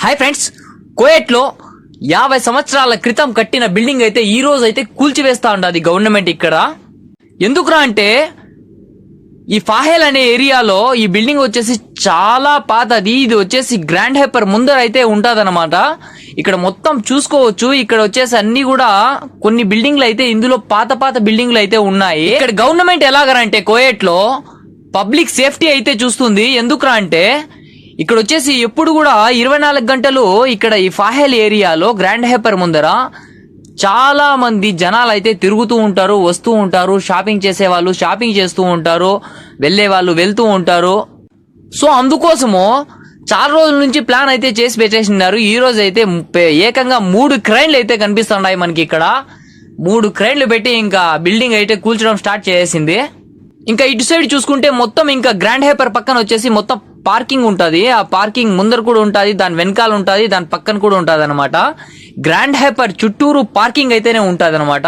Hi friends కోయట్లో యాభై సంవత్సరాల క్రితం కట్టిన బిల్డింగ్ అయితే ఈ రోజు అయితే కూల్చివేస్తా ఉండదు గవర్నమెంట్ ఇక్కడ. ఎందుకురా అంటే ఈ ఫాహెల్ అనే ఏరియాలో ఈ బిల్డింగ్ వచ్చేసి చాలా పాతది. ఇది వచ్చేసి గ్రాండ్ హైపర్ ముందర అయితే ఉంటుందన్నమాట. ఇక్కడ మొత్తం చూసుకోవచ్చు. ఇక్కడ వచ్చేసి అన్ని కూడా కొన్ని బిల్డింగ్లు అయితే ఇందులో పాత పాత బిల్డింగ్లు అయితే ఉన్నాయి. ఇక్కడ గవర్నమెంట్ ఎలాగరంటే కోయేట్లో పబ్లిక్ సేఫ్టీ అయితే చూస్తుంది. ఎందుకురా అంటే ఇక్కడ వచ్చేసి ఎప్పుడు కూడా ఇరవై నాలుగు గంటలు ఇక్కడ ఈ ఫాహెల్ ఏరియాలో గ్రాండ్ హైపర్ ముందర చాలా మంది జనాలు అయితే తిరుగుతూ ఉంటారు వస్తూ ఉంటారు షాపింగ్ చేసే వాళ్ళు షాపింగ్ చేస్తూ ఉంటారు వెళ్ళే వాళ్ళు వెళ్తూ ఉంటారు. సో అందుకోసము చాలా రోజుల నుంచి ప్లాన్ అయితే చేసి పెట్టేసినారు. ఈ రోజు అయితే ఏకంగా మూడు క్రైన్లు అయితే కనిపిస్తున్నాయి మనకి ఇక్కడ. మూడు క్రైన్లు పెట్టి ఇంకా బిల్డింగ్ అయితే కూల్చడం స్టార్ట్ చేసింది. ఇంకా ఇటు సైడ్ చూసుకుంటే మొత్తం ఇంకా గ్రాండ్ హైపర్ పక్కన వచ్చేసి మొత్తం పార్కింగ్ ఉంటుంది. ఆ పార్కింగ్ ముందర కూడా ఉంటుంది దాని వెనకాల ఉంటుంది దాని పక్కన కూడా ఉంటుంది అనమాట గ్రాండ్ హైపర్ చుట్టూరు పార్కింగ్ అయితేనే ఉంటుంది అనమాట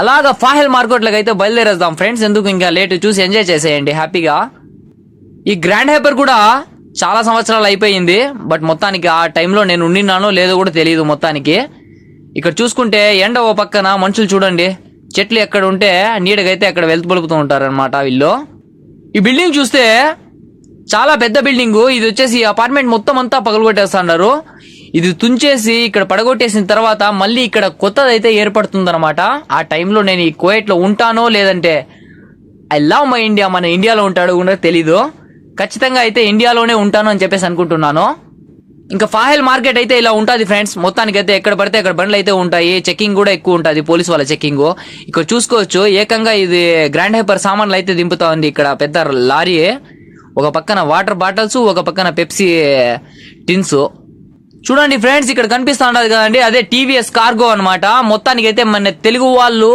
అలాగా ఫాహెల్ మార్కెట్లకు అయితే బయలుదేరేద్దాం ఫ్రెండ్స్. ఎందుకు ఇంకా లేట్ చూసి ఎంజాయ్ చేసేయండి హ్యాపీగా. ఈ గ్రాండ్ హైపర్ కూడా చాలా సంవత్సరాలు అయిపోయింది బట్ మొత్తానికి ఆ టైంలో నేను ఉండినానో లేదో కూడా తెలియదు మొత్తానికి. ఇక్కడ చూసుకుంటే ఎండ ఓ పక్కన మనుషులు చూడండి. చెట్లు ఎక్కడ ఉంటే నీడగైతే అక్కడ వెళ్తు పలుకుతూ ఉంటారనమాట వీళ్ళు. ఈ బిల్డింగ్ చూస్తే చాలా పెద్ద బిల్డింగ్. ఇది వచ్చేసి అపార్ట్మెంట్ మొత్తం అంతా పగలగొట్టేస్తున్నారు ఇది తుంచేసి ఇక్కడ పడగొట్టేసిన తర్వాత మళ్ళీ ఇక్కడ కొత్తది అయితే ఏర్పడుతుందన్నమాట. ఆ టైంలో నేను ఈ కోయట్లో ఉంటానో లేదంటే ఐ లవ్ మై ఇండియా మన ఇండియాలో ఉంటాడో కూడా తెలీదు. ఖచ్చితంగా అయితే ఇండియాలోనే ఉంటాను అని చెప్పేసి అనుకుంటున్నాను. ఇంకా ఫాహెల్ మార్కెట్ అయితే ఇలా ఉంటుంది ఫ్రెండ్స్ మొత్తానికి అయితే ఎక్కడ పడితే అక్కడ బండ్లు అయితే ఉంటాయి. చెకింగ్ కూడా ఎక్కువ ఉంటుంది పోలీస్ వాళ్ళ చెకింగ్ ఇక్కడ చూసుకోవచ్చు. ఏకంగా ఇది గ్రాండ్ హైపర్ సామాన్లు అయితే దింపుతా ఉంది ఇక్కడ పెద్ద లారీ ఒక పక్కన వాటర్ బాటిల్స్ ఒక పక్కన పెప్సీ టిన్స్. చూడండి ఫ్రెండ్స్ ఇక్కడ కనిపిస్తూ ఉండదు కదండి అదే టీవీఎస్ కార్గో అన్నమాట. మొత్తానికి అయితే మన తెలుగు వాళ్ళు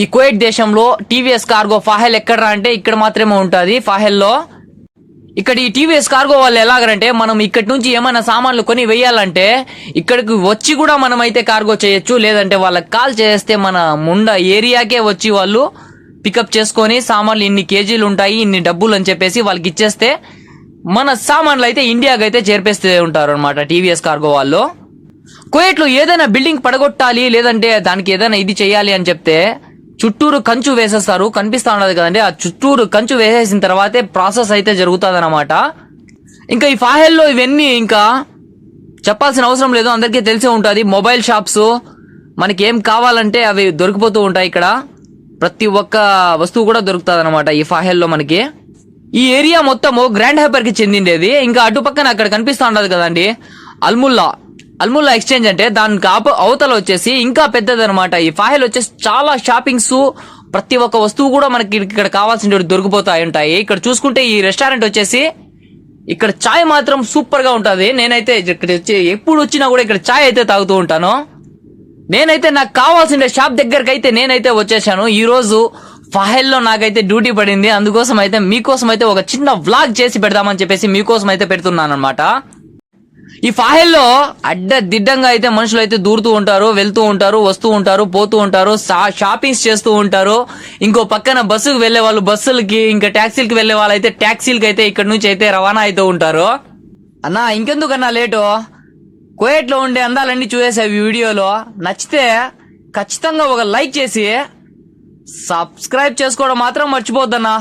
ఈ కువైట్ దేశంలో టీవీఎస్ కార్గో ఫాహెల్ ఎక్కడరా అంటే ఇక్కడ మాత్రమే ఉంటుంది ఫాహెల్లో. ఇక్కడ ఈ టీవీఎస్ కార్గో వాళ్ళు ఎలాగరంటే మనం ఇక్కడి నుంచి ఏమైనా సామాన్లు కొని వెయ్యాలంటే ఇక్కడికి వచ్చి కూడా మనం అయితే కార్గో చేయొచ్చు లేదంటే వాళ్ళకి కాల్ చేస్తే మన ముండ ఏరియాకే వచ్చి వాళ్ళు పికప్ చేసుకొని సామాన్లు ఇన్ని కేజీలు ఉంటాయి ఇన్ని డబ్బులు అని చెప్పేసి వాళ్ళకి ఇచ్చేస్తే మన సామాన్లు అయితే ఇండియాకి అయితే చేర్పేస్తూ ఉంటారు అనమాట టీవీఎస్ కార్గో వాళ్ళు. కోయట్లో ఏదైనా బిల్డింగ్ పడగొట్టాలి లేదంటే దానికి ఏదైనా ఇది చేయాలి అని చెప్తే చుట్టూరు కంచు వేసేస్తారు. కనిపిస్తా ఉండదు కదండి ఆ చుట్టూరు కంచు వేసేసిన తర్వాతే ప్రాసెస్ అయితే జరుగుతుంది అనమాట ఇంకా ఈ ఫాహెల్లో ఇవన్నీ ఇంకా చెప్పాల్సిన అవసరం లేదు అందరికీ తెలిసే ఉంటుంది. మొబైల్ షాప్స్ మనకి ఏం కావాలంటే అవి దొరికిపోతూ ఉంటాయి ఇక్కడ. ప్రతి ఒక్క వస్తువు కూడా దొరుకుతుంది అనమాట ఈ ఫాహెల్లో మనకి. ఈ ఏరియా మొత్తము గ్రాండ్ హైపర్కి చెందిండేది. ఇంకా అటు పక్కన అక్కడ కనిపిస్తూ ఉండదు కదండి. అల్ముల్లా. అల్ముల్లా ఎక్స్చేంజ్ అంటే దానికి ఆప అవతల వచ్చేసి ఇంకా పెద్దది అనమాట ఈ ఫాహెల్ వచ్చేసి చాలా షాపింగ్స్ ప్రతి ఒక్క వస్తువు కూడా మనకి ఇక్కడ కావాల్సిన దొరికిపోతాయి ఉంటాయి. ఇక్కడ చూసుకుంటే ఈ రెస్టారెంట్ వచ్చేసి ఇక్కడ చాయ్ మాత్రం సూపర్గా నేనైతే ఇక్కడ వచ్చి ఎప్పుడు వచ్చినా కూడా ఇక్కడ చాయ్ అయితే తాగుతూ ఉంటాను. నేనైతే నాకు కావాల్సిన షాప్ దగ్గరకు అయితే నేనైతే వచ్చేసాను. ఈ రోజు ఫహెల్లో నాకైతే డ్యూటీ పడింది. అందుకోసం అయితే మీకోసం అయితే ఒక చిన్న వ్లాగ్ చేసి పెడదామని చెప్పేసి మీకోసం అయితే పెడుతున్నాను అనమాట ఈ ఫాహెల్లో అడ్డదిడ్డంగా అయితే మనుషులు అయితే దూరుతూ ఉంటారు వెళ్తూ ఉంటారు వస్తూ ఉంటారు పోతూ ఉంటారు షాపింగ్స్ చేస్తూ ఉంటారు. ఇంకో పక్కన బస్సుకు వెళ్ళే వాళ్ళు బస్సులకి ఇంకా ట్యాక్సీలకి వెళ్ళే వాళ్ళు అయితే ట్యాక్సీలకి అయితే ఇక్కడ నుంచి అయితే రవాణా అవుతూ ఉంటారు. అన్నా ఇంకెందుకన్నా లేటు? కోయట్లో ఉండే అందాలన్నీ చూసేసావు ఈ వీడియోలో. నచ్చితే ఖచ్చితంగా ఒక లైక్ చేసి సబ్స్క్రైబ్ చేసుకోవడం మాత్రం మర్చిపోద్దన్నా.